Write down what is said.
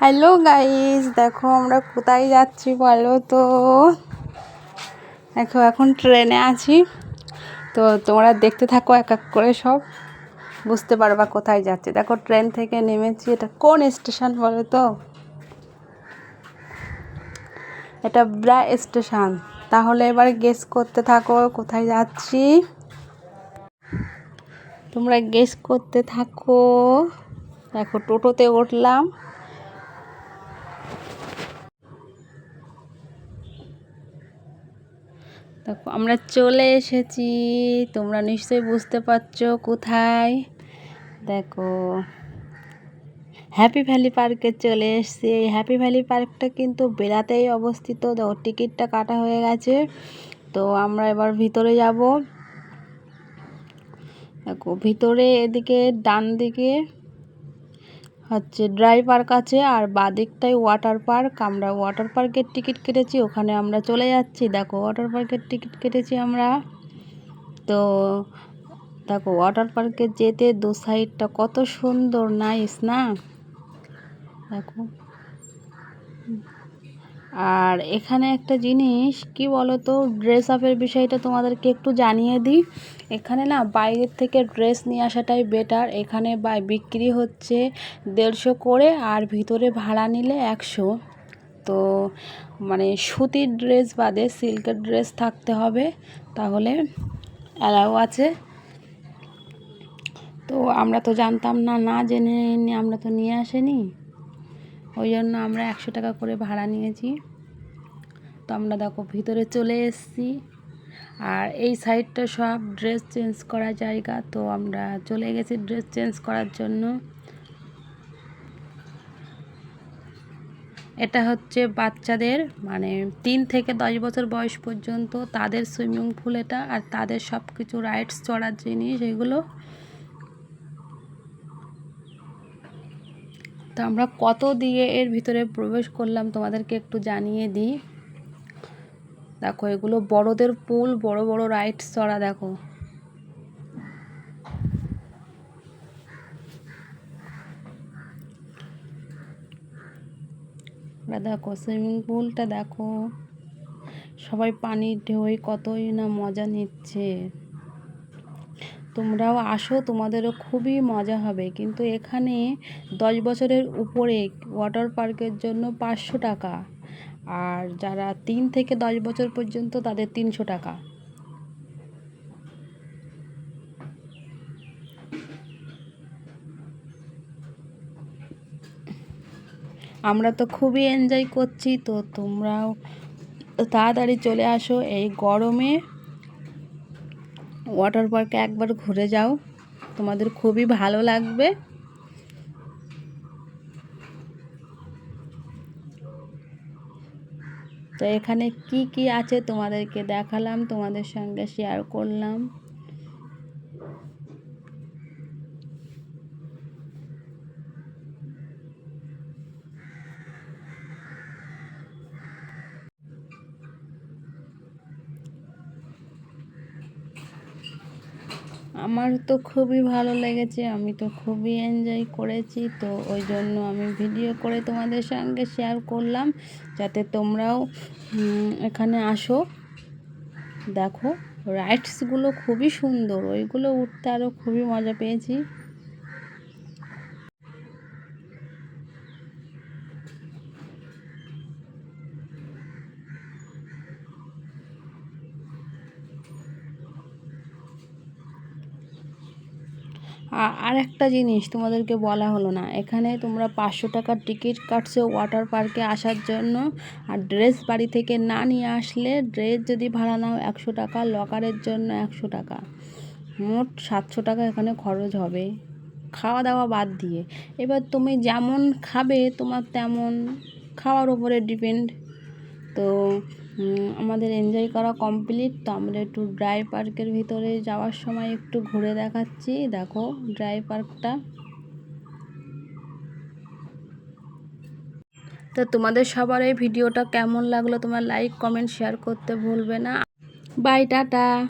Hello guys, দেখো আমরা কোথায় যাচ্ছি বলো তো? দেখো, এখন ট্রেনে আছি। তো তোমরা দেখতে থাকো এক এক করে সব। বুঝতে পারবা কোথায় যাচ্ছে। দেখো, ট্রেন থেকে নেমেছি। এটা কোন স্টেশন বলো তো? এটা ব্রা স্টেশন। তাহলে এবার গেস করতে থাকো কোথায় যাচ্ছি। তোমরা গেস করতে থাকো। দেখো, টোটোতে উঠলাম। দেখো, আমরা চলে এসেছি। তোমরা নিশ্চয়ই বুঝতে পারছ কোথায়। দেখো হ্যাপি ভ্যালি পার্কে চলে এসেছি। এই হ্যাপি ভ্যালি পার্কটা কিন্তু বেড়াতেই অবস্থিত। দেখো, টিকিটটা কাটা হয়ে গেছে। তো আমরা এবার ভিতরে যাব। দেখো, ভিতরে এদিকে ডান দিকে হচ্ছে ড্রাই পার্ক আছে আর বাদিকটাই ওয়াটার পার্ক। আমরা ওয়াটার পার্কের টিকিট কেটেছি, ওখানে আমরা চলে যাচ্ছি। দেখো, ওয়াটার পার্কের টিকিট কেটেছি আমরা। তো দেখো, ওয়াটার পার্কে যেতে দু সাইডটা কত সুন্দর নাইস না? দেখো। আর এখানে একটা জিনিস, কি বলো তো ড্রেস আপের বিষয়টা তোমাদেরকে একটু জানিয়ে দিই। এখানে না বাইরের থেকে ড্রেস নিয়ে আসাটাই বেটার এখানে বা বিক্রি হচ্ছে দেড়শো করে আর ভিতরে ভাড়া নিলে একশো। তো মানে সুতির ড্রেস বাদে সিল্কের ড্রেস থাকতে হবে, তাহলে অ্যালাউ আছে। তো আমরা তো জানতাম না না জেনে আমরা তো নিয়ে আসেনি। ওই জন্য আমরা একশো টাকা করে ভাড়া নিয়েছি। তো আমরা দেখো ভিতরে চলে এসেছি। আর এই সাইডটা সব ড্রেস চেঞ্জ করা জায়গা। তো আমরা চলে গেছি ড্রেস চেঞ্জ করার জন্য। এটা হচ্ছে বাচ্চাদের মানে তিন থেকে দশ বছর বয়স পর্যন্ত তাদের সুইমিং পুল এটা আর তাদের সব কিছু রাইডস চড়ার জিনিস এগুলো তো আমরা কত দিয়ে এর ভিতরে প্রবেশ করলাম তোমাদেরকে একটু জানিয়ে দিই। দেখো, এগুলো বড়দের পুল, বড় বড় রাইডস চড়া, দেখো। দেখো, সুইমিং পুলটা দেখো। সবাই পানির ঢেউয়ে কতই না মজা নিচ্ছে। তোমরাও আসো, তোমাদেরও খুবই মজা হবে। কিন্তু এখানে দশ বছরের উপরে ওয়াটার পার্কের জন্য পাঁচশো টাকা আর যারা তিন থেকে দশ বছর পর্যন্ত তাদের তিনশো টাকা। আমরা তো খুবই এনজয় করছি, তো তোমরাও তাড়াতাড়ি চলে আসো। এই গরমে ওয়াটার পার্কে একবার ঘুরে যাও। তোমাদের খুবই ভালো লাগবে। তো এখানে কি কি আছে তোমাদেরকে দেখালাম, তোমাদের সঙ্গে শেয়ার করলাম। আমার তো খুবই ভালো লেগেছে, আমি তো খুবই এনজয় করেছি, তো ওই জন্য আমি ভিডিও করে তোমাদের সঙ্গে শেয়ার করলাম, যাতে তোমরাও এখানে আসো। দেখো রাইডসগুলো খুবই সুন্দর, ওইগুলো উঠতে আরও খুবই মজা পেয়েছি। আর একটা জিনিস তোমাদেরকে বলা হলো না। এখানে তোমরা পাঁচশো টাকার টিকিট কাটছো ওয়াটার পার্কে আসার জন্য। আর ড্রেস বাড়ি থেকে না নিয়ে আসলে ড্রেস যদি ভাড়া নাও একশো টাকা লকারের জন্য একশো টাকা। মোট সাতশো টাকা এখানে খরচ হবে। খাওয়া দাওয়া বাদ দিয়ে। এবার তুমি যেমন খাবে তোমার তেমন খাওয়ার উপরে ডিপেন্ড তো আমাদের এনজয় করা কমপ্লিট তো আমরা একটু ড্রাই পার্কের ভিতরে যাওয়ার সময় একটু ঘুরে দেখাচ্ছি। দেখো ড্রাই পার্কটা তো তোমাদের সবার এই ভিডিওটা কেমন লাগল? তোমার লাইক কমেন্ট শেয়ার করতে ভুলবে না। Bye tata.